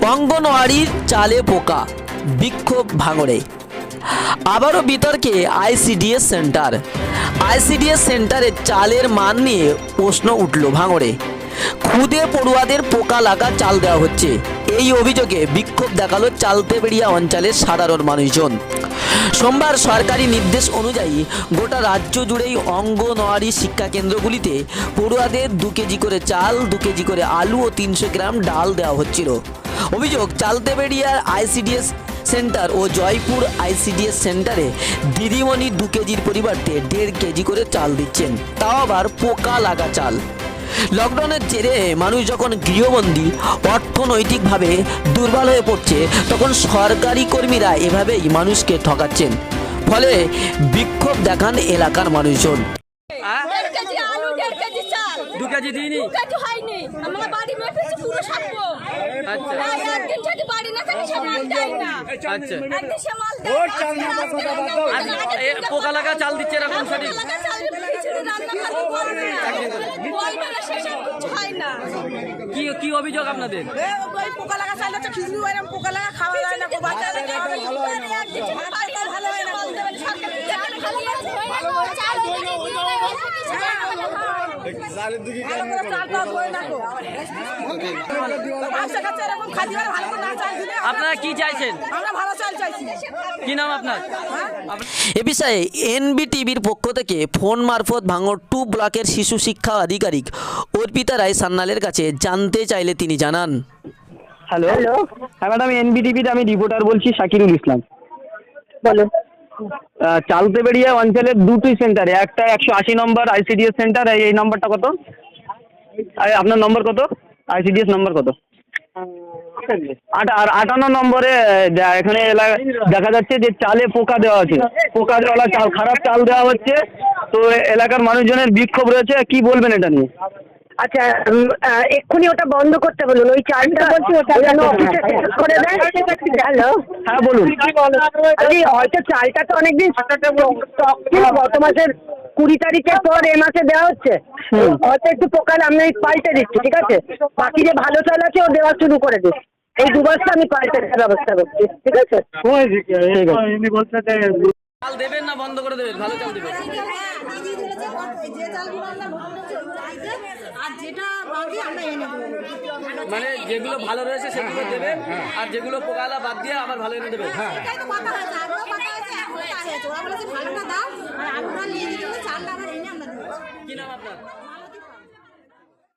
অঙ্গনওয়াড়ির চালে পোকা, বিক্ষোভ ভাঙড়ে। আবারও বিতর্কে আইসিডিএস সেন্টার। আইসিডিএস সেন্টারে চালের মান নিয়ে প্রশ্ন উঠল ভাঙড়ে। খুদে পড়ুয়াদের পোকা লাগা চাল দেওয়া হচ্ছে। এই অভিযোগে বিক্ষোভ দেখাল চালতেবেড়িয়া অঞ্চলের সাধারণ মানুষজন। সোমবার সরকারি নির্দেশ অনুযায়ী গোটা রাজ্য জুড়েই অঙ্গনওয়াড়ি শিক্ষা কেন্দ্রগুলিতে পড়ুয়াদের দু কেজি করে চাল, দু কেজি করে আলু ও তিনশো গ্রাম ডাল দেওয়া হচ্ছিল। অভিযোগ, চালতেবেড়িয়ার আইসিডিএস সেন্টার ও জয়পুর আইসিডিএস সেন্টারে দিদিমণি দু কেজির পরিবর্তে দেড় কেজি করে চাল দিচ্ছেন। তাও আবার পোকা লাগা চাল। লকডাউনের জেরে মানুষ যখন গৃহবন্দী অর্থনৈতিকভাবে দুর্বল হয়ে পড়ছে তখন সরকারি কর্মীরা এভাবেই মানুষকে ঠকাচ্ছেন। ফলে বিক্ষোভ দেখান এলাকার মানুষজন। দেড় কেজি আলু দেড় কেজি চাল। দু কেজি দিইনি? দু হয়নি। আমার বাড়ি মেপেছে পুরো সাতবো আচ্ছা। একদিন যদি বাড়ি না থাকে সে মাল দেয় না। আচ্ছা। একদিন সে মাল দেয় আজ পোকা লাগা চাল দিচ্ছে এরকম পোকা সঠিক? লাগা চাল খিচুড়ি রান্না করতে পারবে না। কি কি অভিযোগ আপনাদের? পোকা লাগা খিচুড়ি ওইরকম পোকা লাগা খাওয়া যায় না ভালো হয় না, আপনারা কি চাইছেন? আমরা ভালো কি নাম আপনার? এ বিষয়ে এনবিটিভির পক্ষ থেকে ফোন মারফত ভাঙর টু ব্লকের শিশু শিক্ষা আধিকারিক অর্পিতা রায় সান্যালের কাছে জানতে চাইলে তিনি জানান। হ্যালো হ্যাঁ ম্যাডাম এনবিটিভিতে আমি রিপোর্টার বলছি শাকিরুল ইসলাম। বলো। চালতেবেড়িয়া অঞ্চলের দুটি সেন্টারে একটা একশো আশি নম্বর আইসিডিএস সেন্টার এই নম্বরটা কত? আপনার নম্বর কত? আইসিডিএস নম্বর কত? আর আটান্ন নম্বরে এখানে দেখা যাচ্ছে যে চালে পোকা দেওয়া আছে। পোকা দেওয়া চাল খারাপ চাল দেওয়া হচ্ছে। তো এলাকার মানুষজনের বিক্ষোভ রয়েছে। কি বলবেন এটা নিয়ে? আচ্ছা এক্ষুনি ওটা বন্ধ করতে বলুন ওই চালটা বলছি ওটা যেন অফিসে করে দেয়। হ্যালো? হ্যাঁ বলুন। আরে হয়তো চালটা তো অনেকদিন স্টক ছিল গত মাসের কুড়ি তারিখের পর এ মাসে দেওয়া হচ্ছে। হয়তো একটু পোকার আমি পাল্টে দিচ্ছি ঠিক আছে? বাকি যে ভালো চাল আছে ও দেওয়া শুরু করে দিস। এই দু বছর আমি পাল্টে দেওয়ার ব্যবস্থা করছি ঠিক আছে? চাল দেবেন না বন্ধ করে দেবেন ভালো চাল দেবেন। মানে যেগুলো ভালো রয়েছে সেগুলো দেবেন আর যেগুলো পোকালা বাদ দিয়ে আবার ভালো এনে দেবে এটাই তো কথা হয়েছে, আগেও কথা হয়েছে, এখনও কথা হয়েছে। ওরা বলেছে ভালোটা দাও, আর আলুটা নিয়ে নিতে চালটা আবার এনে আমরা দেবো। কি নাম আপনার